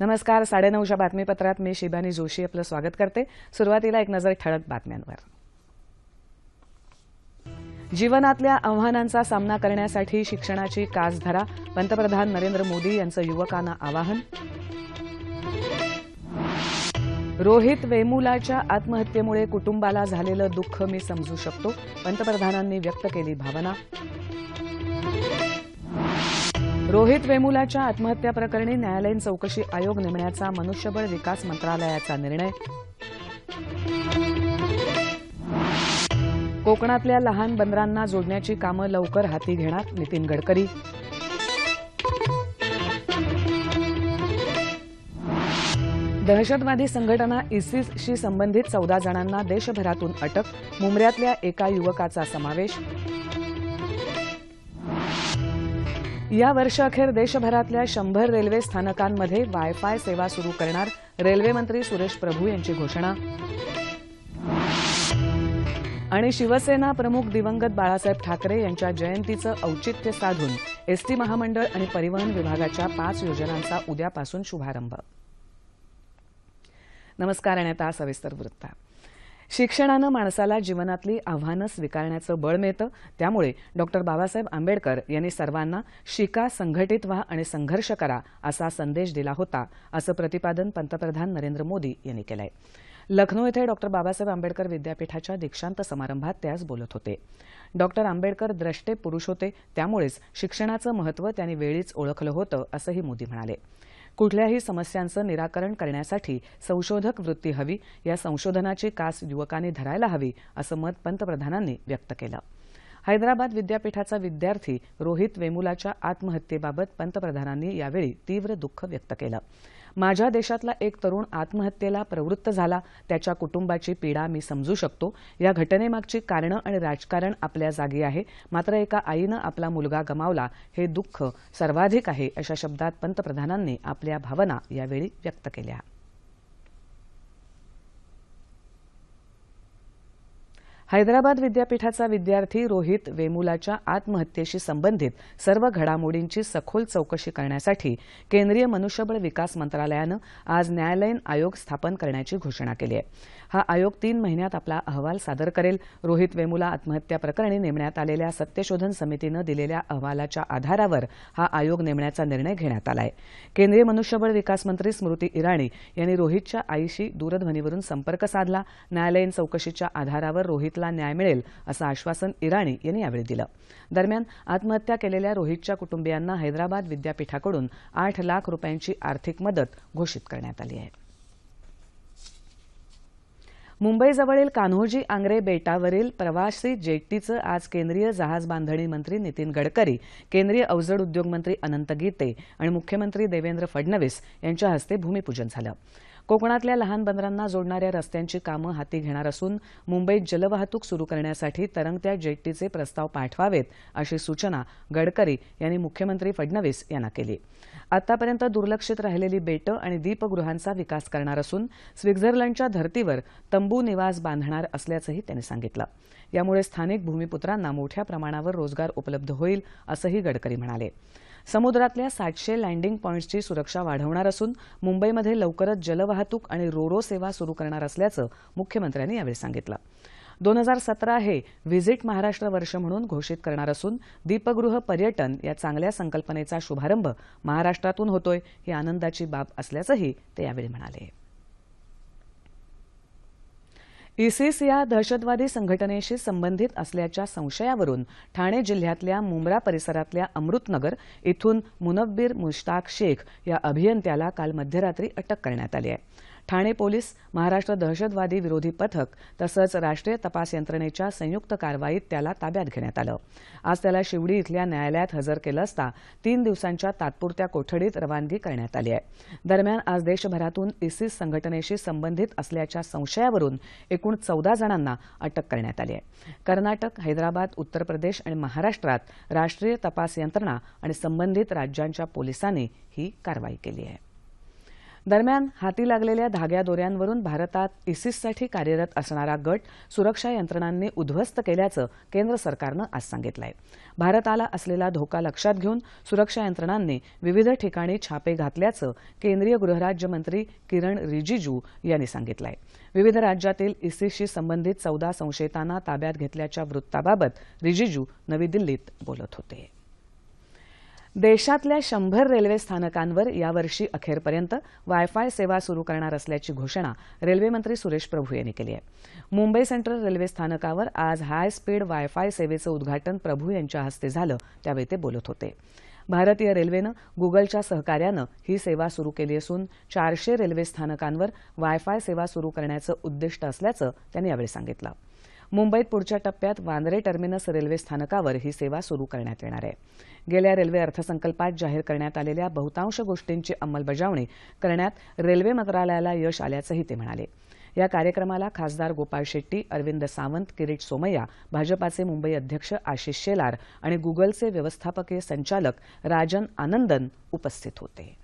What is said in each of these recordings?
नमस्कार साडेनऊच्या बातमीपत्रात मी शिबानी जोशी आपलं स्वागत करते. सुरुवातीला एक नजर ठळक बातम्यांवर. जीवनातल्या आव्हानांचा सामना करण्यासाठी शिक्षणाची कास धरा पंतप्रधान नरेंद्र मोदी यांचं युवकांना आवाहन. रोहित वेमुलाच्या आत्महत्येमुळे कुटुंबाला झालेलं दुःख मी समजू शकतो पंतप्रधानांनी व्यक्त केली भावना. रोहित वेमुलाच्या आत्महत्या प्रकरणी न्यायालयीन चौकशी आयोग नेमण्याचा मनुष्यबळ विकास मंत्रालयाचा निर्णय. कोकणातल्या लहान बंदरांना जोडण्याची कामं लवकर हाती घेणार नितीन गडकरी. दहशतवादी संघटना इसिसशी संबंधित चौदा जणांना देशभरातून अटक मुंबऱ्यातल्या एका युवकाचा समावेश. या वर्षअखेर देशभरातल्या शंभर रेल्वे स्थानकांमध्ये वायफाय सेवा सुरू करणार रेल्वेमंत्री सुरेश प्रभू यांची घोषणा. आणि शिवसेना प्रमुख दिवंगत बाळासाहेब ठाकरे यांच्या जयंतीचं औचित्य साधून एसटी महामंडळ आणि परिवहन विभागाच्या पाच योजनांचा उद्यापासून शुभारंभ. नमस्कार आणि आता सविस्तर वृत्त. शिक्षणानं माणसाला जीवनातली आव्हानं स्वीकारण्याचं बळ मिळतं. त्यामुळे डॉक्टर बाबासाहेब आंबेडकर यांनी सर्वांना शिका संघटित व्हा आणि संघर्ष करा असा संदेश दिला होता असं प्रतिपादन पंतप्रधान नरेंद्र मोदी यांनी केलं आहे लखनौ इथं डॉक्टर बाबासाहेब आंबेडकर विद्यापीठाच्या दीक्षांत समारंभात ते आज बोलत होते. डॉक्टर आंबेडकर द्रष्टे पुरुष होते त्यामुळेच शिक्षणाचं महत्त्व त्यांनी वेळीच ओळखलं होतं असंही मोदी म्हणाले. कुठल्याही समस्यांचं निराकरण करण्यासाठी संशोधक वृत्ती हवी या संशोधनाची कास युवकांनी धरायला हवी असं मत पंतप्रधानांनी व्यक्त केलं. हैदराबाद विद्यापीठाचा विद्यार्थी रोहित वेमुलाच्या आत्महत्येबाबत पंतप्रधानांनी यावेळी तीव्र दुःख व्यक्त केलं. माझ्या देशातला एक तरुण आत्महत्येला प्रवृत्त झाला. त्याच्या कुटुंबाची पीडा मी समजू शकतो. या घटनेमागची कारणं आणि राजकारण आपल्या जागी आहे. मात्र एका आईनं आपला मुलगा गमावला. हे दुःख सर्वाधिक आहे अशा शब्दात पंतप्रधानांनी आपल्या भावना यावेळी व्यक्त केल्या. हैदराबाद विद्यापीठाचा विद्यार्थी रोहित वेमुलाच्या आत्महत्येशी संबंधित सर्व घडामोडींची सखोल चौकशी करण्यासाठी केंद्रीय मनुष्यबळ विकास मंत्रालयानं आज न्यायालयीन आयोग स्थापन करण्याची घोषणा केली आहे. हा आयोग तीन महिन्यात आपला अहवाल सादर करेल. रोहित वेमुला आत्महत्या प्रकरणी नेमण्यात आलेल्या सत्यशोधन समितीनं दिलेल्या अहवालाच्या आधारावर हा आयोग नेमण्याचा निर्णय घेण्यात आला आहे केंद्रीय मनुष्यबळ विकास मंत्री स्मृती इराणी यांनी रोहितच्या आईशी दूरध्वनीवरून संपर्क साधला. न्यायालयीन चौकशीच्या आधारावर रोहितला न्याय मिळेल असं आश्वासन इराणी यांनी यावेळी दिलं. दरम्यान आत्महत्या केलेल्या रोहितच्या कुटुंबियांना हैदराबाद विद्यापीठाकडून आठ लाख रुपयांची आर्थिक मदत घोषित करण्यात आली आहे. मुंबईजवळील कान्होजी आंग्रे बेटावरील प्रवासी जेट्टीचं आज केंद्रीय जहाज बांधणी मंत्री नितीन गडकरी केंद्रीय अवजड उद्योग मंत्री अनंत गीते आणि मुख्यमंत्री देवेंद्र फडणवीस यांच्या हस्ते भूमिपूजन झालं. कोकणातल्या लहान बंदरांना जोडणाऱ्या रस्त्यांची कामं हाती घेणार असून मुंबईत जलवाहतूक सुरू करण्यासाठी तरंगत्या जेट्टीचे प्रस्ताव पाठवावेत अशी सूचना गडकरी यांनी मुख्यमंत्री फडणवीस यांना केली. आतापर्यंत दुर्लक्षित राहिलेली बेटं आणि दीपगृहांचा विकास करणार असून स्वित्झर्लंडच्या धर्तीवर तंबू निवास बांधणार असल्याचंही त्यांनी सांगितलं. यामुळे स्थानिक भूमिपुत्रांना मोठ्या प्रमाणावर रोजगार उपलब्ध होईल असंही गडकरी म्हणाले. समुद्रातल्या सातशे लँडिंग पॉईंट्सची सुरक्षा वाढवणार असून मुंबईमध्ये लवकरच जलवाहतूक आणि रोरो सेवा सुरू करणार असल्याचं मुख्यमंत्र्यांनी यावेळी सांगितलं. दोन हजार सतरा हे व्हिजिट महाराष्ट्र वर्ष म्हणून घोषित करणार असून दीपगृह पर्यटन या चांगल्या संकल्पनेचा शुभारंभ महाराष्ट्रातून होतोय ही आनंदाची बाब असल्याचंही ते यावेळी म्हणाले. इसिस या दहशतवादी संघटनेशी संबंधित असल्याच्या संशयावरून ठाणे जिल्ह्यातल्या मुंब्रा परिसरातल्या अमृतनगर इथून मुनब्बीर मुश्ताक शेख या अभियंत्याला काल मध्यरात्री अटक करण्यात आली आहे. ठाणे पोलीस महाराष्ट्र दहशतवादी विरोधी पथक तसंच राष्ट्रीय तपास यंत्रणेच्या संयुक्त कारवाईत त्याला ताब्यात घेण्यात आलं. आज त्याला शिवडी इथल्या न्यायालयात हजर केलं असता तीन दिवसांच्या तात्पुरत्या कोठडीत रवानगी करण्यात आली आहे. दरम्यान आज देशभरातून इसिस संघटनेशी संबंधित असल्याच्या संशयावरून एकूण चौदा जणांना अटक करण्यात आली आहे. कर्नाटक हैदराबाद उत्तर प्रदेश आणि महाराष्ट्रात राष्ट्रीय तपास यंत्रणा आणि संबंधित राज्यांच्या पोलिसांनी ही कारवाई केली आहे. दरम्यान हाती लागलेल्या धाग्या दोऱ्यांवरून भारतात इसिससाठी कार्यरत असणारा गट सुरक्षा यंत्रणांनी उद्ध्वस्त केल्याचं केंद्र सरकारनं आज सांगितलं आहे भारताला असलेला धोका लक्षात घेऊन सुरक्षा यंत्रणांनी विविध ठिकाणी छापे घातल्याचं केंद्रीय गृहराज्यमंत्री किरण रिजिजू यांनी सांगितलं आहे विविध राज्यातील इसिसशी संबंधित चौदा संशयितांना ताब्यात घेतल्याच्या वृत्ताबाबत रिजिजू नवी दिल्लीत बोलत होते. देशातल्या शंभर रेल्वे स्थानकांवर यावर्षी अखेरपर्यंत वायफाय सेवा सुरू करणार असल्याची घोषणा रेल्वेमंत्री सुरेश प्रभू यांनी केली आहे. मुंबई सेंट्रल रेल्वे स्थानकावर आज हाय स्पीड वायफाय सेवेचं उद्घाटन प्रभू यांच्या हस्ते झालं त्यावेळी ते बोलत होते. भारतीय रेल्वेनं गुगलच्या सहकार्यानं ही सेवा सुरू केली असून चारशे रेल्वे स्थानकांवर वायफाय सेवा सुरू करण्याचं उद्दिष्ट असल्याचं त्यांनी यावेळी सांगितलं. मुंबईत पुढच्या टप्प्यात वांद्रे टर्मिनस रेल्वे स्थानकावर ही सेवा सुरू करण्यात येणार आहे. गेल्या रेल्वे अर्थसंकल्पात जाहीर करण्यात आलेल्या बहुतांश गोष्टींची अंमलबजावणी करण्यात रेल्वे मंत्रालयाला यश आल्याचंही ते म्हणाले. या कार्यक्रमाला खासदार गोपाळ शेट्टी अरविंद सावंत किरीट सोमय्या भाजपाचे मुंबई अध्यक्ष आशिष शेलार आणि गुगलचे व्यवस्थापकीय संचालक राजन आनंदन उपस्थित होते.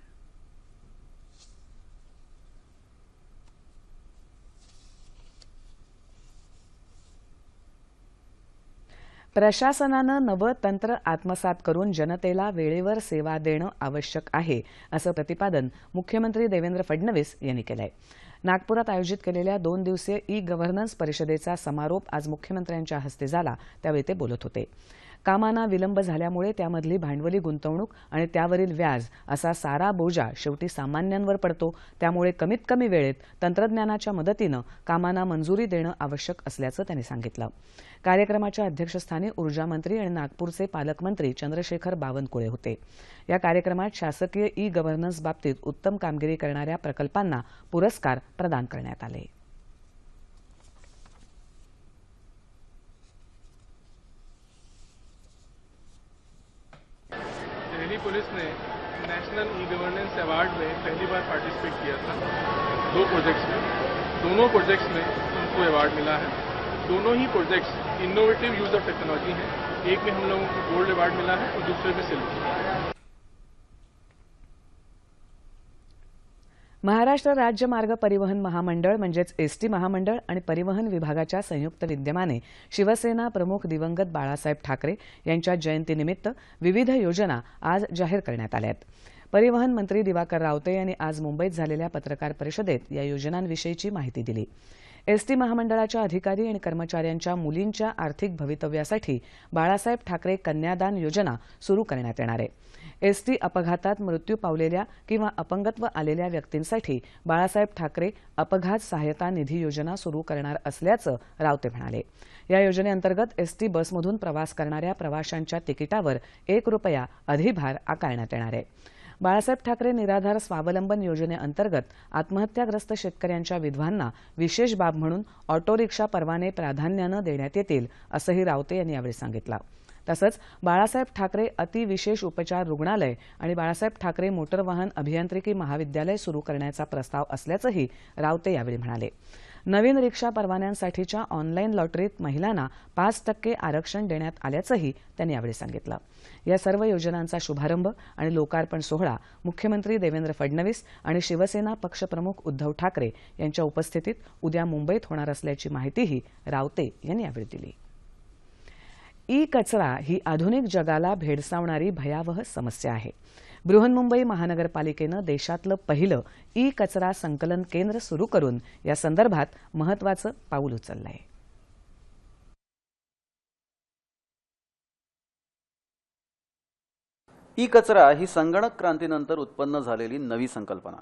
प्रशासनानं नवं तंत्र आत्मसात करून जनतेला वेळेवर सेवा देणं आवश्यक आहे असं प्रतिपादन मुख्यमंत्री देवेंद्र फडणवीस यांनी केलं आहे नागपुरात आयोजित केलेल्या दोन दिवसीय ई गव्हर्नन्स परिषदेचा समारोप आज मुख्यमंत्र्यांच्या हस्ते झाला त्यावेळी ते बोलत होते. कामांना विलंब झाल्यामुळे त्यामधली भांडवली गुंतवणूक आणि त्यावरील व्याज असा सारा बोजा शेवटी सामान्यांवर पडतो. त्यामुळे कमीत कमी वेळेत तंत्रज्ञानाच्या मदतीनं कामांना मंजुरी देणं आवश्यक असल्याचं त्यांनी सांगितलं. कार्यक्रमाच्या अध्यक्षस्थानी ऊर्जामंत्री आणि नागपूरचे पालकमंत्री चंद्रशेखर बावनकुळे होते. या कार्यक्रमात शासकीय ई गव्हर्नन्स बाबतीत उत्तम कामगिरी करणाऱ्या प्रकल्पांना पुरस्कार प्रदान करण्यात आले. पुलिस ने नेशनल ई गवर्नेंस अवार्ड में पहली बार पार्टिसिपेट किया था। दो प्रोजेक्ट्स में। दोनों प्रोजेक्ट्स में उनको अवार्ड मिला है। दोनों ही projects innovative use of technology हैं। एक में हम लोगों को गोल्ड अवार्ड मिला है और दूसरे में सिल्वर महाराष्ट्र राज्य मार्ग परिवहन महामंडळ म्हणजेच एसटी महामंडळ आणि परिवहन विभागाच्या संयुक्त विद्यमाने शिवसेना प्रमुख दिवंगत बाळासाहेब ठाकरे यांच्या जयंतीनिमित्त विविध योजना आज जाहीर करण्यात आल्या आहेत. परिवहन मंत्री दिवाकर रावते यांनी आज मुंबईत झालेल्या पत्रकार परिषदेत या योजनांविषयीची माहिती दिली. एसटी महामंडळाच्या अधिकारी आणि कर्मचाऱ्यांच्या मुलींच्या आर्थिक भवितव्यासाठी बाळासाहेब ठाकरे कन्यादान योजना सुरू करण्यात येणार आहे. एसटी अपघातात मृत्यू पावलेल्या किंवा अपंगत्व आलेल्या व्यक्तींसाठी बाळासाहेब ठाकरे अपघात सहायता निधी योजना सुरू करणार असल्याचं रावते म्हणाले. या योजनेअंतर्गत एसटी बसमधून प्रवास करणाऱ्या प्रवाशांच्या तिकिटावर एक रुपया अधिभार आकारण्यात येणार आहे. बाळासाहेब ठाकरे निराधार स्वावलंबन योजनेअंतर्गत आत्महत्याग्रस्त शेतकऱ्यांच्या विधवांना विशेष बाब म्हणून ऑटो रिक्षा परवाने प्राधान्यानं देण्यात येतील असंही रावते यांनी यावेळी सांगितलं. तसंच बाळासाहेब ठाकरे अतिविशेष उपचार रुग्णालय आणि बाळासाहेब ठाकरे मोटर वाहन अभियांत्रिकी महाविद्यालय सुरू करण्याचा प्रस्ताव असल्याचंही रावते यावेळी म्हणाले. नवीन रिक्षा परवान्यांसाठीच्या ऑनलाईन लॉटरीत महिलांना पाच टक्के आरक्षण देण्यात आल्याचंही त्यांनी यावेळी सांगितलं. या सर्व योजनांचा शुभारंभ आणि लोकार्पण सोहळा मुख्यमंत्री देवेंद्र फडणवीस आणि शिवसेना पक्षप्रमुख उद्धव ठाकरे यांच्या उपस्थितीत उद्या मुंबईत होणार असल्याची माहितीही रावते यांनी यावेळी दिली. ई कचरा ही आधुनिक जगाला भेडसावणारी भयावह समस्या आहे. बृहन्मुंबई महानगरपालिकेनं देशातलं पहिलं ई कचरा संकलन केंद्र सुरू करून या संदर्भात महत्वाचं पाऊल उचललं आहे ई कचरा ही संगणक क्रांतीनंतर उत्पन्न झालेली नवी संकल्पना.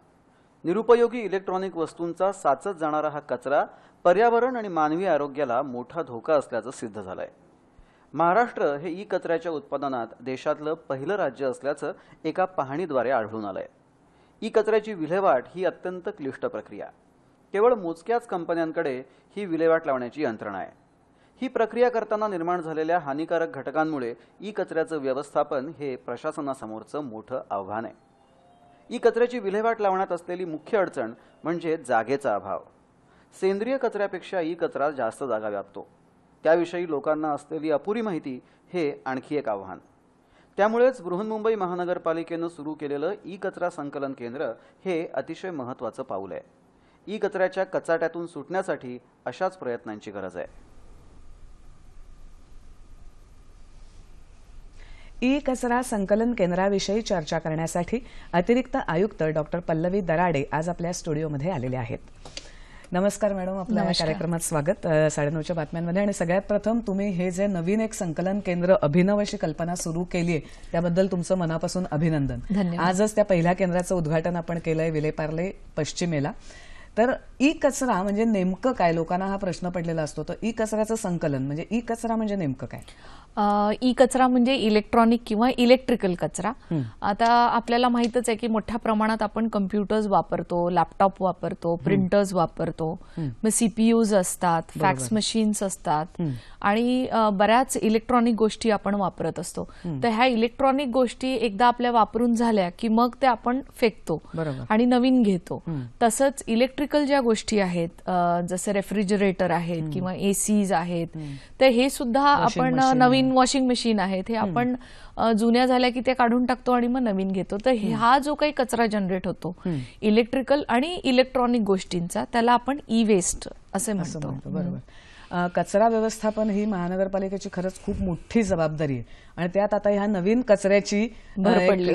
निरुपयोगी इलेक्ट्रॉनिक वस्तूंचा साचत जाणारा हा कचरा पर्यावरण आणि मानवी आरोग्याला मोठा धोका असल्याचं सिद्ध झालंय. महाराष्ट्र हे ई कचऱ्याच्या उत्पादनात देशातलं पहिलं राज्य असल्याचं एका पाहणीद्वारे आढळून आलंय. ई कचऱ्याची विल्हेवाट ही अत्यंत क्लिष्ट प्रक्रिया. केवळ मोजक्याच कंपन्यांकडे ही विल्हेवाट लावण्याची यंत्रणा आहे. ही प्रक्रिया करताना निर्माण झालेल्या हानिकारक घटकांमुळे ई कचऱ्याचं व्यवस्थापन हे प्रशासनासमोरचं मोठं आव्हान आहे. ई कचऱ्याची विल्हेवाट लावण्यात असलेली मुख्य अडचण म्हणजे जागेचा अभाव. सेंद्रिय कचऱ्यापेक्षा ई कचरा जास्त जागा व्यापतो. त्याविषयी लोकांना असलेली अपुरी माहिती हे आणखी एक आव्हान. त्यामुळेच बृहन्मुंबई महानगरपालिकेनं सुरू केलेलं ई कचरा संकलन केंद्र हे अतिशय महत्त्वाचं पाऊल आहे. ई कचऱ्याच्या कचाट्यातून सुटण्यासाठी अशाच प्रयत्नांची गरज आहे. ई कचरा संकलन केंद्राविषयी चर्चा करण्यासाठी अतिरिक्त आयुक्त डॉक्टर पल्लवी दराडे आज आपल्या स्टुडिओमध्ये आलेले आहेत. नमस्कार मॅडम आपल्या कार्यक्रमात स्वागत. साडेनऊच्या बातम्यांमध्ये. आणि सगळ्यात प्रथम तुम्ही हे जे नवीन एक संकलन केंद्र अभिनव अशी कल्पना सुरू केली आहे त्याबद्दल तुमचं मनापासून अभिनंदन. आजच त्या पहिल्या केंद्राचं उद्घाटन आपण केलंय विलेपार्ले पश्चिमेला. तर ई कचरा म्हणजे नेमकं काय? लोकांना हा प्रश्न पडलेला असतो. तर ई कचऱ्याचं संकलन म्हणजे ई कचरा म्हणजे नेमकं काय? ई कचरा म्हणजे इलेक्ट्रॉनिक किंवा इलेक्ट्रिकल कचरा. आता आपल्याला माहितच आहे की मोठ्या प्रमाणात आपण कम्प्युटर्स वापरतो लॅपटॉप वापरतो प्रिंटर्स वापरतो. मग सीपीयूज असतात फॅक्स मशीन्स असतात. आणि बऱ्याच इलेक्ट्रॉनिक गोष्टी आपण वापरत असतो. तर ह्या इलेक्ट्रॉनिक गोष्टी एकदा आपल्या वापरून झाल्या की मग ते आपण फेकतो. आणि नवीन घेतो. तसंच इलेक्ट्रिकल ज्या गोष्टी आहेत जसे रेफ्रिजरेटर आहेत किंवा एसीज आहेत तर हे सुद्धा आपण अ, नवीन वॉशिंग मशीन आहेत हे आपण जुन्या झाल्या की ते काढून टाकतो आणि मग नवीन घेतो. तर हे- जो काही कचरा जनरेट होतो इलेक्ट्रिकल आणि इलेक्ट्रॉनिक गोष्टींचा त्याला आपण ई वेस्ट असे म्हणतो. बरोबर. कचरा व्यवस्थापन ही महानगरपालिकेची खरंच खूप मोठी जबाबदारी आहे. आणि त्यात आता ह्या नवीन कचऱ्याची.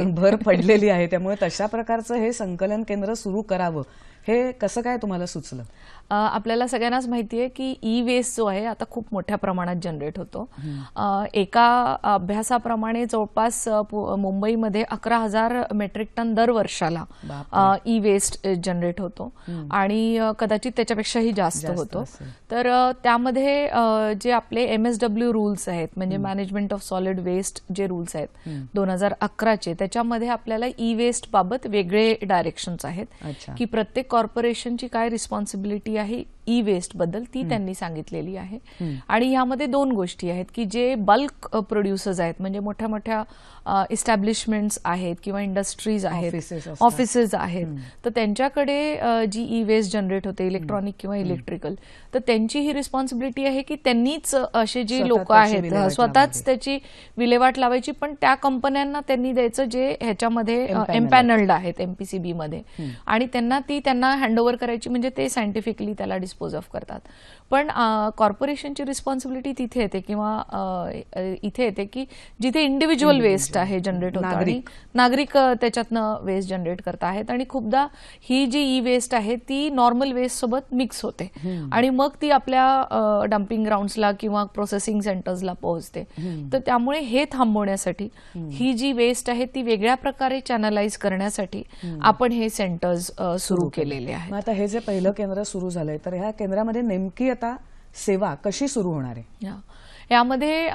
भर पडलेली आहे. त्यामुळे तशा प्रकारचं हे संकलन केंद्र सुरू करावं. हे कसं काय तुम्हाला सुचलं? आपल्याला सगळ्यांनाच माहिती आहे की ई वेस्ट जो आहे आता खूप मोठ्या प्रमाणात जनरेट होतो. एका अभ्यासाप्रमाणे जवळपास मुंबईमध्ये अकरा हजार मेट्रिक टन दर वर्षाला ई वेस्ट जनरेट होतो. आणि कदाचित त्याच्यापेक्षाही जास्त होतो. तर त्यामध्ये जे आपले एम एस डब्ल्यू रूल्स आहेत म्हणजे मॅनेजमेंट ऑफ सॉलिड वेस्ट जे रूल्स आहेत दोन हजार अकराचे त्याच्यामध्ये आपल्याला ई वेस्ट बाबत वेगळे डायरेक्शन्स आहेत. की प्रत्येक कॉर्पोरेशनची काय रिस्पॉन्सिबिलिटी आहे ई वेस्टबद्दल ती त्यांनी सांगितलेली आहे. आणि ह्यामध्ये दोन गोष्टी आहेत की जे बल्क प्रोड्युसर्स आहेत म्हणजे मोठ्या मोठ्या इस्टॅब्लिशमेंट्स आहेत किंवा इंडस्ट्रीज आहेत. ऑफिसेस आहेत. तर त्यांच्याकडे जी ई वेस्ट जनरेट होते इलेक्ट्रॉनिक किंवा इलेक्ट्रिकल तर त्यांची ही रिस्पॉन्सिबिलिटी आहे की त्यांनीच असे जी लोक आहेत स्वतःच. त्याची विल्हेवाट लावायची पण त्या कंपन्यांना त्यांनी द्यायचं जे ह्याच्यामध्ये एम्पॅनल्ड आहेत. एमपीसीबी मध्ये. आणि त्यांना ती त्यांना हँडओव्हर करायची म्हणजे ते सायंटिफिकली त्याला डिस्पोज ऑफ करतात. पण कॉर्पोरेशनची रिस्पॉन्सिबिलिटी तिथे येते किंवा इथे येते की जिथे इंडिव्हिज्युअल वेस्ट आहे जनरेट होतं आणि नागरिक. त्याच्यातनं वेस्ट जनरेट करत आहेत आणि खूपदा ही जी ई वेस्ट आहे ती नॉर्मल वेस्ट सोबत मिक्स होते. आणि मग ती आपल्या डम्पिंग ग्राउंड्सला किंवा प्रोसेसिंग सेंटर्सला पोहोचते. तर त्यामुळे हे थांबवण्यासाठी ही जी वेस्ट आहे ती वेगळ्या प्रकारे चॅनलाइज करण्यासाठी आपण हे सेंटर्स सुरू केलेले आहेत. आता हे जे पहिलं केंद्र सुरू झालंय तर ह्या केंद्रामध्ये नेमकी आता सेवा कशी सुरू होणार आहे या. यामध्ये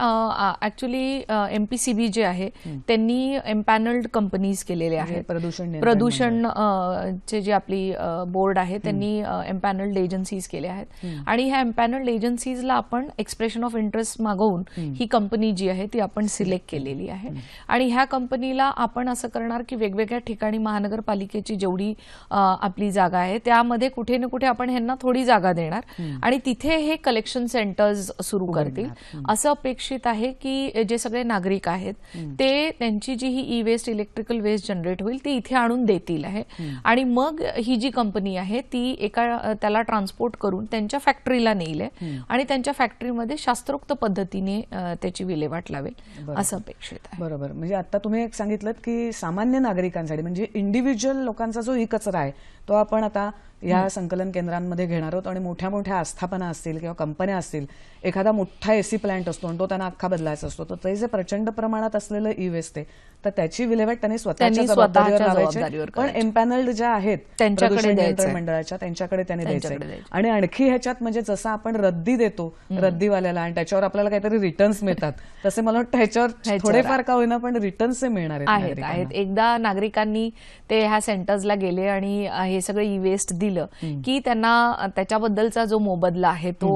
ऍक्च्युली एमपीसीबी जे आहे त्यांनी एम्पॅनल्ड कंपनीज केलेले आहेत. प्रदूषण प्रदूषण अ, चे जे आपली बोर्ड आहे त्यांनी एम्पॅनल्ड एजन्सीज केले आहेत. आणि ह्या एम्पॅनल्ड एजन्सीजला आपण एक्सप्रेशन ऑफ इंटरेस्ट मागवून ही कंपनी जी आहे ती आपण सिलेक्ट केलेली आहे. आणि ह्या कंपनीला आपण असं करणार की वेगवेगळ्या ठिकाणी महानगरपालिकेची जेवढी आपली जागा आहे त्यामध्ये कुठे ना कुठे आपण ह्यांना थोडी जागा देणार आणि तिथे हे कलेक्शन सेंटर्स सुरू करतील. असं अपेक्षित आहे की जे सगळे नागरिक आहेत ते त्यांची जी ही e waste electrical waste generate होईल ती इथे आणून देतील आहे. आणि मग ही जी कंपनी आहे ती एका त्याला ट्रान्सपोर्ट करून त्यांच्या फॅक्टरीला नेईल आहे. आणि त्यांच्या फॅक्टरीमध्ये शास्त्रोक्त पद्धतीने त्याची विल्हेवाट लावेल असं अपेक्षित आहे. बरोबर. म्हणजे आता तुम्ही एक सांगितलं की सामान्य नागरिकांसाठी म्हणजे इंडिव्हिज्युअल लोकांचा जो ई कचरा आहे तो आपण आता या संकलन केंद्रांमध्ये घेणार आहोत आणि मोठ्या मोठ्या आस्थापना असतील किंवा कंपन्या असतील एखादा मोठा एसी प्लांट असतो आणि तो त्यांना अख्खा बदलायचा असतो. तर ते जे प्रचंड प्रमाणात असलेलं ई वेस्ट आहे तर त्याची विल्हेवाट त्यांनी स्वतःच्या जबाबदारीवर लावायची पण. एम्पॅनल्ड ज्या आहेत त्यांच्याकडे प्रदूषण नियंत्रण. मंडळाच्या त्यांच्याकडे त्यांनी द्यायचं. आणि आणखी ह्याच्यात म्हणजे जसं आपण रद्दी देतो रद्दीवाल्याला आणि त्याच्यावर आपल्याला काहीतरी रिटर्न्स मिळतात तसे मला वाटतं ह्याच्यावर थोडेफार का होईना पण रिटर्न्स मिळणार आहेत एकदा नागरिकांनी ते ह्या सेंटर्सला गेले आणि हे सगळं ई वेस्ट दिलं की त्यांना त्याच्याबद्दलचा जो मोबदला आहे तो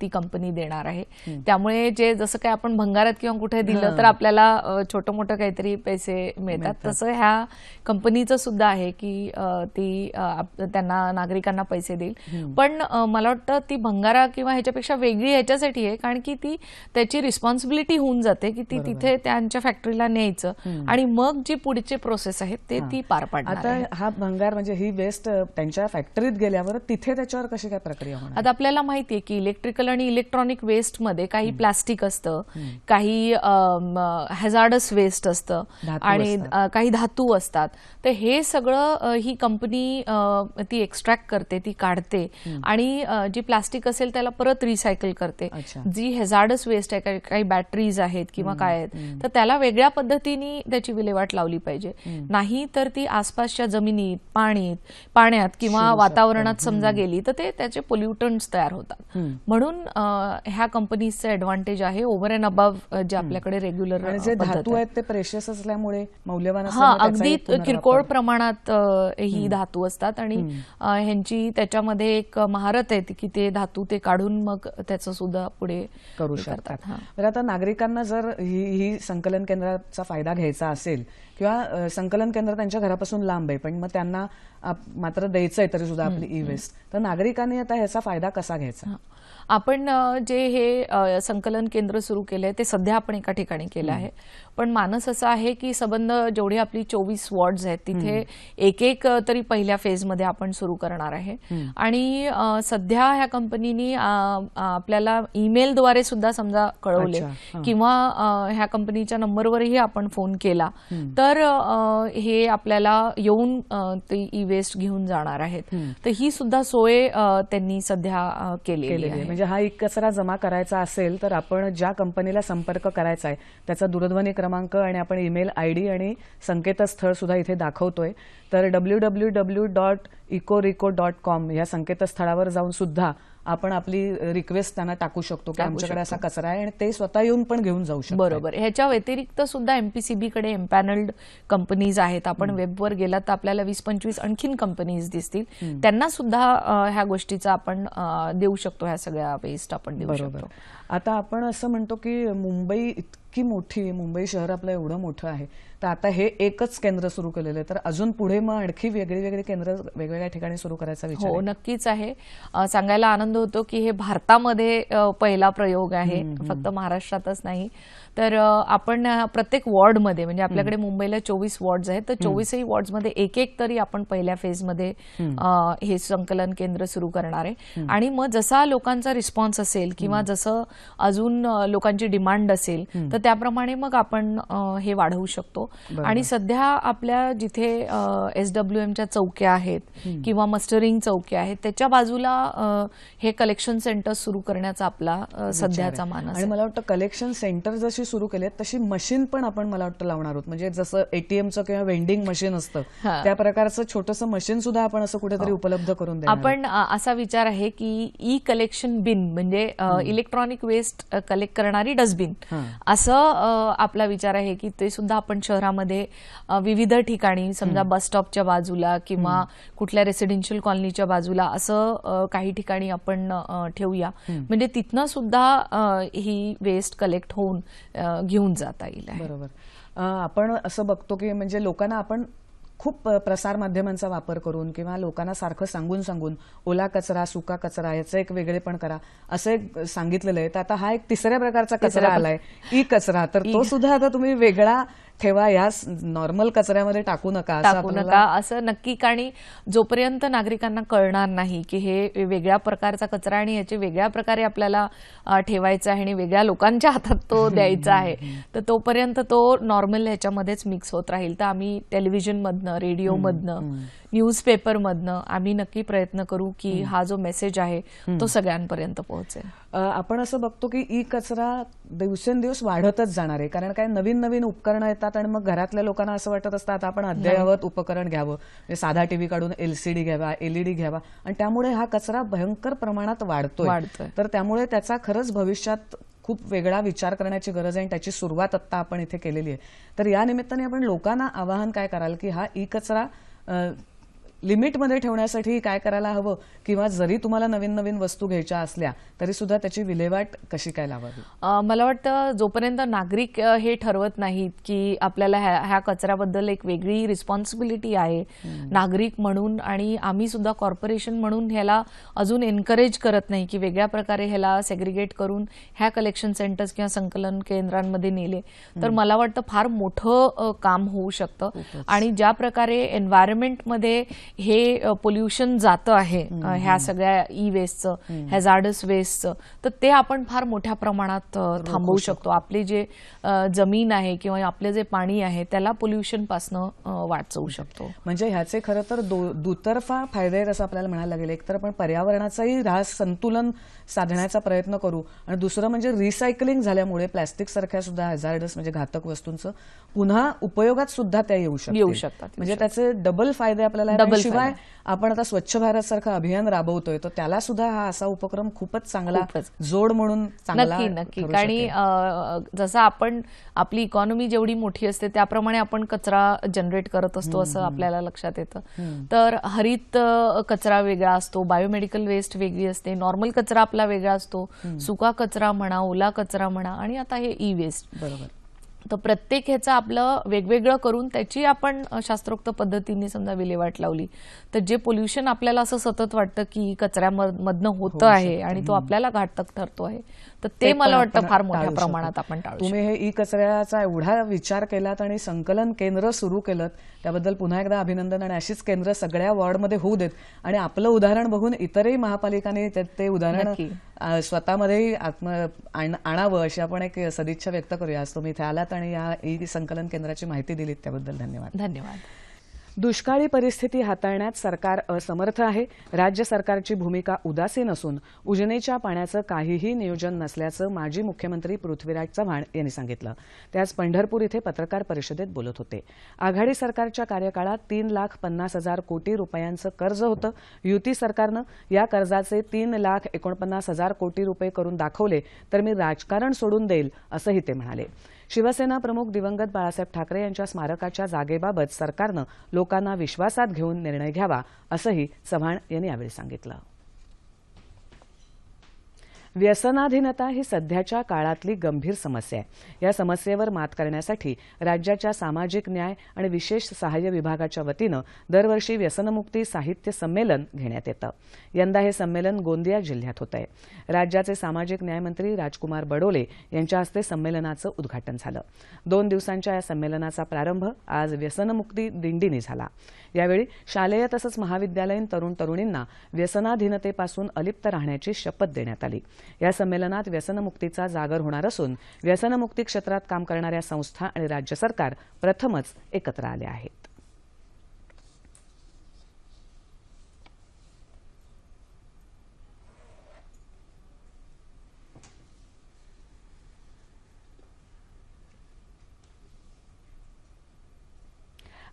ती कंपनी देणार आहे. त्यामुळे जे जसं काय आपण भंगारात किंवा कुठे दिलं तर आपल्याला छोटं मोठं काहीतरी पैसे मिळतात. तसं ह्या कंपनीचं सुद्धा आहे की ती त्यांना नागरिकांना पैसे देईल. पण मला वाटतं ती भंगारा किंवा ह्याच्यापेक्षा वेगळी ह्याच्यासाठी आहे कारण की ती त्याची रिस्पॉन्सिबिलिटी होऊन जाते की ती तिथे त्यांच्या फॅक्टरीला न्यायचं आणि मग जी पुढचे प्रोसेस आहेत ते ती पार पाडणार आता आहे. हा भंगार म्हणजे ही वेस्ट त्यांच्या फॅक्टरीत गेल्यावर तिथे त्याच्यावर कशी काय प्रक्रिया होणार? आता आपल्याला माहिती आहे की इलेक्ट्रिकल आणि इलेक्ट्रॉनिक वेस्टमध्ये काही प्लास्टिक असतं काही हॅझार्डस वेस्ट असतं आणि काही धातू असतात. तर हे सगळं ही कंपनी ती एक्स्ट्रॅक्ट करते ती काढते आणि जी प्लास्टिक असेल त्याला परत रिसायकल करते. जी हेझार्डस वेस्ट आहे काही- काही बॅटरीज आहेत किंवा काय आहेत तर त्याला वेगळ्या पद्धतीने त्याची विल्हेवाट लावली पाहिजे. नाही तर ती आसपासच्या जमिनीत पाणीत पाण्यात किंवा वातावरणात समजा गेली तर ते त्याचे पोल्युटंट्स तयार होतात. म्हणून ह्या कंपनीजचं ऍडव्हान्टेज आहे ओव्हर अँड अबाव जे आपल्याकडे रेग्युलर जे धातू आहेत ते प्रेशियस असल्यामुळे मौल्यवान हा अगदी किरकोळ प्रमाणात ही धातू असतात आणि ह्यांची त्याच्यामध्ये एक महारत आहे की ते धातू ते काढून मग त्याचं सुद्धा पुढे करू शकतात. आता नागरिकांना जर ही संकलन केंद्राचा फायदा घ्यायचा असेल किंवा संकलन केंद्र त्यांच्या घरापासून लांब आहे. पण मग त्यांना मात्र द्यायचं आहे तरी सुद्धा आपली ई वेस्ट तर नागरिकांनी आता ह्याचा फायदा कसा घ्यायचा? आपण जे हे संकलन केंद्र सुरू केलंय ते सध्या आपण एका ठिकाणी केलं आहे. पण मानस असं आहे की संबंध जेवढी आपली चोवीस वॉर्ड्स आहेत तिथे एक एक तरी पहिल्या फेजमध्ये आपण सुरू करणार आहे. आणि सध्या ह्या कंपनीनी आपल्याला ईमेलद्वारे सुद्धा समजा कळवले. किंवा ह्या कंपनीच्या नंबरवरही आपण फोन केला तर अ, हे आपल्याला येऊन ते ई वेस्ट घेऊन जाणार आहेत. तर ही सुद्धा सोय त्यांनी सध्या केलेली आहे. म्हणजे हा एक कचरा जमा करायचा असेल तर आपण ज्या कंपनीला संपर्क करायचा आहे त्याचा दूरध्वनी क्रमांक आणि आपण ईमेल आय डी आणि संकेतस्थळ सुद्धा इथे दाखवतोय. तर W W W dot eco reco dot com या संकेतस्थळावर जाऊन सुद्धा आपण आपली रिक्वेस्ट त्यांना टाकू शकतो की आमच्याकडे असा कचरा आहे आणि ते स्वतः येऊन पण घेऊन जाऊ शकतो बरोबर. ह्याच्या व्यतिरिक्त सुद्धा एमपीसीबी कडे एम्पॅनल्ड कंपनीज आहेत. आपण वेबवर गेलात तर आपल्याला वीस पंचवीस आणखीन कंपनीज दिसतील. त्यांना सुद्धा ह्या गोष्टीचा आपण देऊ शकतो ह्या सगळ्या वेस्ट आपण देऊ शकतो. आता आपण असं म्हणतो की मुंबई इतकी मोठी मुंबई शहर आपलं एवढं मोठं आहे. तर आता हे एकच केंद्र सुरू केलेलं आहे. तर अजून पुढे मग आणखी वेगळी वेगळी केंद्र वेगवेगळ्या ठिकाणी सुरू करायचा विचार हो? नक्कीच आहे. सांगायला आनंद होतो की हे भारतामध्ये पहिला प्रयोग आहे. फक्त महाराष्ट्रातच नाही. तर आपण प्रत्येक वॉर्डमध्ये म्हणजे आपल्याकडे मुंबईला चोवीस वॉर्ड्स आहेत. तर चोवीसही वॉर्ड्समध्ये एक एक तरी आपण पहिल्या फेजमध्ये हे संकलन केंद्र सुरू करणार आहे. आणि मग जसा लोकांचा रिस्पॉन्स असेल किंवा जसं अजून लोकांची डिमांड असेल तर त्याप्रमाणे मग आपण हे वाढवू शकतो. आणि सध्या आपल्या जिथे एस डब्ल्यू एमच्या चौक्या आहेत किंवा मस्टरिंग चौक्या आहेत त्याच्या बाजूला हे कलेक्शन सेंटर सुरू करण्याचा आपला सध्याचा मानस आणि. मला वाटतं कलेक्शन सेंटर जशी सुरू केली तशी मशीन पण आपण मला वाटतं लावणार आहोत म्हणजे जसं एटीएमचं किंवा वेंडिंग मशीन असतं हा. हो. त्या प्रकारचं छोटंसं मशीन सुद्धा आपण असं कुठेतरी उपलब्ध करून आहोत. आपण असा विचार आहे की ई कलेक्शन बिन म्हणजे इलेक्ट्रॉनिक वेस्ट कलेक्ट करणारी डस्टबिन हां. असं आपला विचार आहे की ते सुद्धा आपण शहरामध्ये विविध ठिकाणी समजा बस स्टॉपच्या बाजूला किंवा कुठल्या रेसिडेन्शियल कॉलनीच्या बाजूला असं काही ठिकाणी आपण ठेवूया. म्हणजे तिथनं सुद्धा ही वेस्ट कलेक्ट होऊन घेऊन जाता येईल. बरोबर. आपण असं बघतो की म्हणजे लोकांना आपण खूप अं, प्रसार माध्यमांचा वापर करून किंवा लोकांना सारखं सांगून सांगून ओला कचरा सुका कचरा याचं एक वेगळेपण करा असं एक सांगितलेलं आहे. तर आता हा एक तिसऱ्या प्रकारचा कचरा आलाय ई कचरा. तर तो सुद्धा आता तुम्ही वेगळा ठेवा या नॉर्मल कचऱ्यामध्ये टाकू नका असं टाकू नका. असं नक्की आणि जोपर्यंत नागरिकांना कळणार नाही की हे वेगळ्या प्रकारचा कचरा आणि याचे वेगळ्या प्रकारे आपल्याला ठेवायचा आहे आणि वेगळ्या लोकांच्या हातात तो द्यायचा आहे तर तोपर्यंत तो नॉर्मल ह्याच्यामध्येच मिक्स होत राहील. तर आम्ही टेलिव्हिजनमधनं रेडिओमधनं न्यूजपेपरमधनं आम्ही नक्की प्रयत्न करू की हा जो मेसेज आहे तो सगळ्यांपर्यंत पोहोचेल. आपण असं बघतो की ई कचरा दिवसेंदिवस वाढतच जाणार आहे. कारण काय नवीन नवीन उपकरणं येतात आणि मग घरातल्या लोकांना असं वाटत असतं आता आपण अद्ययावत उपकरण घ्यावं. म्हणजे साधा टीव्ही काढून एलसीडी घ्यावा एलईडी घ्यावा. आणि त्यामुळे हा कचरा भयंकर प्रमाणात वाढतोय. वाढतोय. तर त्यामुळे त्याचा खरंच भविष्यात खूप वेगळा विचार करण्याची गरज आहे आणि त्याची सुरुवात आत्ता आपण इथे केलेली आहे. तर या निमित्ताने आपण लोकांना आवाहन काय कराल की हा ई कचरा लिमिटमध्ये ठेवण्यासाठी काय करायला हवं? किंवा जरी तुम्हाला नवीन नवीन वस्तू घ्यायच्या असल्या तरी सुद्धा त्याची विल्हेवाट कशी काय लावावी? मला वाटतं जोपर्यंत नागरिक हे ठरवत नाहीत की आपल्याला ह्या ह्या कचऱ्याबद्दल एक वेगळी रिस्पॉन्सिबिलिटी आहे नागरिक म्हणून आणि आम्ही सुद्धा कॉर्पोरेशन म्हणून ह्याला अजून एनकरेज करत नाही की वेगळ्या प्रकारे ह्याला सेग्रिगेट करून ह्या कलेक्शन सेंटर्स किंवा संकलन केंद्रांमध्ये नेले. तर मला वाटतं फार मोठं काम होऊ शकतं. आणि ज्या प्रकारे एन्व्हायरमेंटमध्ये हे पोल्युशन जातं आहे ह्या सगळ्या ई वेस्टचं हॅझार्डस वेस्टचं तर ते आपण फार मोठ्या प्रमाणात थांबवू शकतो. आपली जे जमीन आहे किंवा आपले जे पाणी आहे त्याला पोल्युशन पासनं अ, वाचवू शकतो. म्हणजे ह्याचे खरं तर दुतर्फा फायदे आहेत असं आपल्याला म्हणायला लागेल. एकतर आपण पर्यावरणाचाही ऱ्हास संतुलन साधण्याचा प्रयत्न करू. आणि दुसरं म्हणजे रिसायकलिंग झाल्यामुळे प्लॅस्टिक सारख्या सुद्धा हॅझार्डस म्हणजे घातक वस्तूंचं पुन्हा उपयोगात सुद्धा त्या येऊ शकतात येऊ शकतात, येऊ म्हणजे त्याचे डबल फायदे आपल्याला शिवाय आपण आता स्वच्छ भारत सारखं अभियान राबवतोय तर त्याला सुद्धा हा असा उपक्रम खूपच चांगला. जोड म्हणून नक्की नक्की. अ, जसं आपण आपली इकॉनॉमी जेवढी मोठी असते त्याप्रमाणे आपण कचरा जनरेट करत असतो असं आपल्याला लक्षात येतं. तर हरित कचरा वेगळा असतो बायोमेडिकल वेस्ट वेगळी असते नॉर्मल कचरा आपला वेगळा असतो सुका कचरा म्हणा ओला कचरा म्हणा आणि आता हे ई वेस्ट बरोबर. तर प्रत्येक ह्याचं आपलं वेगवेगळं करून त्याची आपण शास्त्रोक्त पद्धतीने समजा विल्हेवाट लावली. तर जे पोल्युशन आपल्याला असं सतत वाटतं की कचऱ्यामधनं होतं आहे आणि तो आपल्याला घातक ठरतो आहे. तर ते मला वाटतं फार मोठ्या. प्रमाणात आपण टाळू तुम्ही हे ई कचऱ्याचा एवढा विचार केलात आणि संकलन केंद्र सुरू केलं त्याबद्दल पुन्हा एकदा अभिनंदन आणि अशीच केंद्र सगळ्या वॉर्डमध्ये होऊ देत. आणि आपलं उदाहरण बघून इतरही महापालिकांनी ते- उदाहरण स्वतःमध्येही आत्म आण- आणावं अशी आपण एक सदिच्छा व्यक्त करूया. आज तुम्ही इथे आलात आणि या ई संकलन केंद्राची माहिती दिलीत त्याबद्दल धन्यवाद. धन्यवाद. दुष्काळी परिस्थिती हाताळण्यात सरकार असमर्थ आहे. राज्य सरकारची भूमिका उदासीन असून उजनेच्या पाण्याचं काहीही नियोजन नसल्याचं माजी मुख्यमंत्री पृथ्वीराज चव्हाण यांनी सांगितलं. ते आज पंढरपूर इथे पत्रकार परिषदेत बोलत होते. आघाडी सरकारच्या कार्यकाळात तीन लाख पन्नास हजार कोटी रुपयांचं कर्ज होतं. युती सरकारनं या कर्जाचे तीन लाख एकोणपन्नास हजार कोटी रुपये करून दाखवले तर मी राजकारण सोडून देईल असंही ते म्हणाले. शिवसेना प्रमुख दिवंगत बाळासाहेब ठाकरे यांच्या स्मारकाच्या जागेबाबत सरकारनं लोकांना विश्वासात घेऊन निर्णय घ्यावा असंही चव्हाण यांनी यावेळी सांगितलं. व्यसनाधीनता ही सध्याच्या काळातली गंभीर समस्या आहे. या समस्येवर मात करण्यासाठी राज्याच्या सामाजिक न्याय आणि विशेष सहाय्य विभागाच्या वतीनं दरवर्षी व्यसनमुक्ती साहित्य संमेलन घेण्यात येतं. यंदा हे संमेलन गोंदिया जिल्ह्यात होत आहे राज्याचे सामाजिक न्यायमंत्री राजकुमार बडोले यांच्या हस्ते संमेलनाचं उद्घाटन झालं. दोन दिवसांच्या या संमेलनाचा प्रारंभ आज व्यसनमुक्ती दिंडीने झाला. यावेळी शालेय तसंच महाविद्यालयीन तरुण तरुणींना व्यसनाधीनतेपासून अलिप्त राहण्याची शपथ देण्यात आली. या संमेलनात व्यसनमुक्तीचा जागर होणार असून व्यसनमुक्ती क्षेत्रात काम करणाऱ्या संस्था आणि राज्य सरकार प्रथमच एकत्र आले आहेत.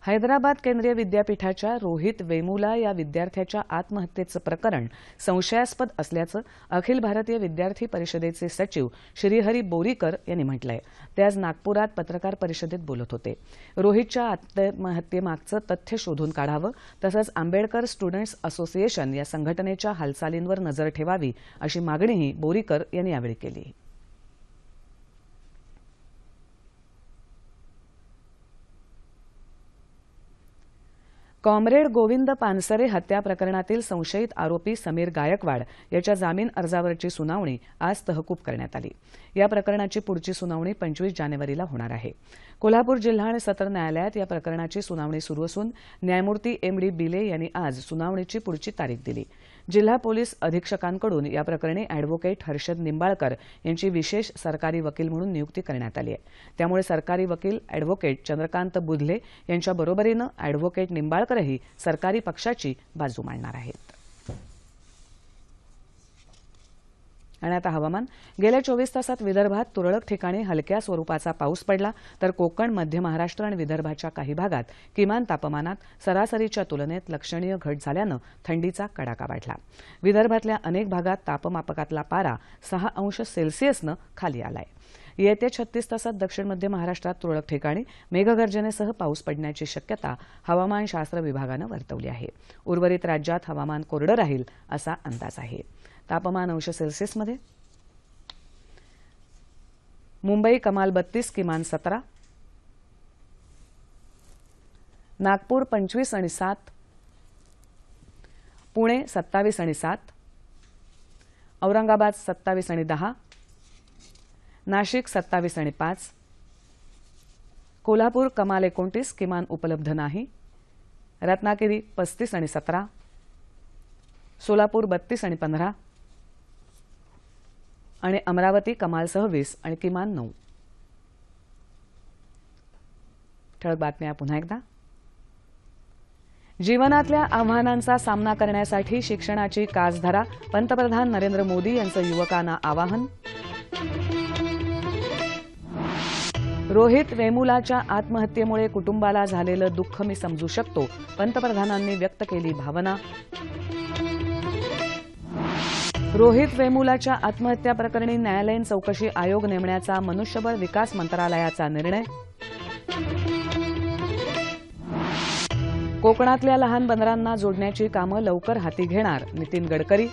हैदराबाद केंद्रीय विद्यापीठाच्या रोहित वेमुला या विद्यार्थ्याच्या आत्महत्येचं प्रकरण संशयास्पद असल्याचं अखिल भारतीय विद्यार्थी परिषदेचे सचिव श्रीहरी बोरीकर यांनी म्हटलंय. ते आज नागपुरात पत्रकार परिषदेत बोलत होते. रोहितच्या आत्महत्येमागचं तथ्य शोधून काढावं तसंच आंबेडकर स्टुडंट्स असोसिएशन या संघटनेच्या हालचालींवर नजर ठेवावी अशी मागणीही बोरीकर यांनी यावेळी केली. कॉम्रेड गोविंद पानसरे हत्या प्रकरणातील संशयित आरोपी समीर गायकवाड याच्या जामीन अर्जावरची सुनावणी आज तहकूब करण्यात आली. या प्रकरणाची पुढची सुनावणी पंचवीस जानेवारीला होणार आहे. कोल्हापूर जिल्हा आणि सत्र न्यायालयात या प्रकरणाची सुनावणी सुरू असून न्यायमूर्ती एम डी बिले यांनी आज सुनावणीची पुढची तारीख दिली. जिल्हा पोलीस अधीक्षकांकडून या प्रकरणी अॅडव्होकेट हर्षद निंबाळकर यांची विशेष सरकारी वकील म्हणून नियुक्ती करण्यात आली आहे. त्यामुळे सरकारी वकील अॅडव्होकेट चंद्रकांत बुधले यांच्या बरोबरीनं अॅडव्होकेट निंबाळकरही सरकारी पक्षाची बाजू मांडणार आहेत. आणि आता हवामान. गेल्या चोवीस तासात विदर्भात तुरळक ठिकाणी हलक्या स्वरूपाचा पाऊस पडला तर कोकण मध्य महाराष्ट्र आणि विदर्भाच्या काही भागात किमान तापमानात सरासरीच्या तुलनेत लक्षणीय घट झाल्यानं थंडीचा कडाका वाढला. विदर्भातल्या अनेक भागात तापमापकातला पारा सहा अंश सेल्सिअसनं खाली आलाय. येत्या छत्तीस तासात दक्षिण मध्य महाराष्ट्रात तुरळक ठिकाणी मेघगर्जनेसह पाऊस पडण्याची शक्यता हवामानशास्त्र विभागानं वर्तवली आहे. उर्वरित राज्यात हवामान कोरडं राहील असा अंदाज आहे. तापमान अंश सेल्सिअसमध्ये मुंबई कमाल बत्तीस किमान सतरा. नागपूर पंचवीस आणि सात. पुणे सत्तावीस आणि सात. औरंगाबाद सत्तावीस आणि दहा. नाशिक सत्तावीस आणि पाच. कोल्हापूर कमाल एकोणतीस किमान उपलब्ध नाही. रत्नागिरी पस्तीस आणि सतरा. सोलापूर बत्तीस आणि पंधरा. आणि अमरावती कमालसह वीस आणि किमान नऊ. ठळक बातम्या पुन्हा एकदा. जीवनातल्या आव्हानांचा सामना करण्यासाठी शिक्षणाची कास धरा पंतप्रधान नरेंद्र मोदी यांचं युवकांना आवाहन. रोहित वेमुलाच्या आत्महत्येमुळे कुटुंबाला झालेलं दुःख मी समजू शकतो पंतप्रधानांनी व्यक्त केली भावना. रोहित वेमुलाच्या आत्महत्या प्रकरणी न्यायालयीन चौकशी आयोग नेमण्याचा मनुष्यबळ विकास मंत्रालयाचा निर्णय? कोकणातल्या लहान बंदरांना जोडण्याची कामं लवकर हाती घेणार नितीन गडकरी.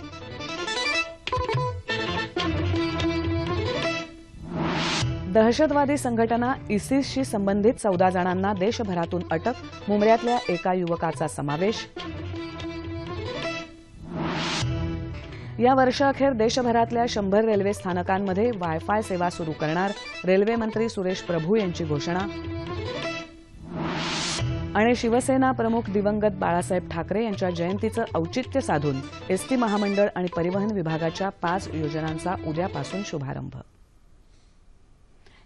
दहशतवादी संघटना इसिसशी संबंधित चौदा जणांना देशभरातून अटक मुंबऱ्यातल्या एका युवकाचा समावेश. या वर्षाअखेर देशभरातल्या शंभर रेल्वे स्थानकांमध्ये वायफाय सेवा सुरू करणार रेल्वे मंत्री सुरेश प्रभू यांची घोषणा. आणि शिवसेना प्रमुख दिवंगत बाळासाहेब ठाकरे यांच्या जयंतीचं औचित्य साधून एसटी महामंडळ आणि परिवहन विभागाच्या पाच योजनांचा उद्यापासून शुभारंभ.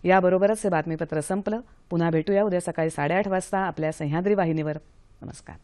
याबरोबरच हे बातमीपत्र संपलं. पुन्हा भेटूया उद्या सकाळी साडेआठ वाजता आपल्या सह्याद्री वाहिनीवर. नमस्कार.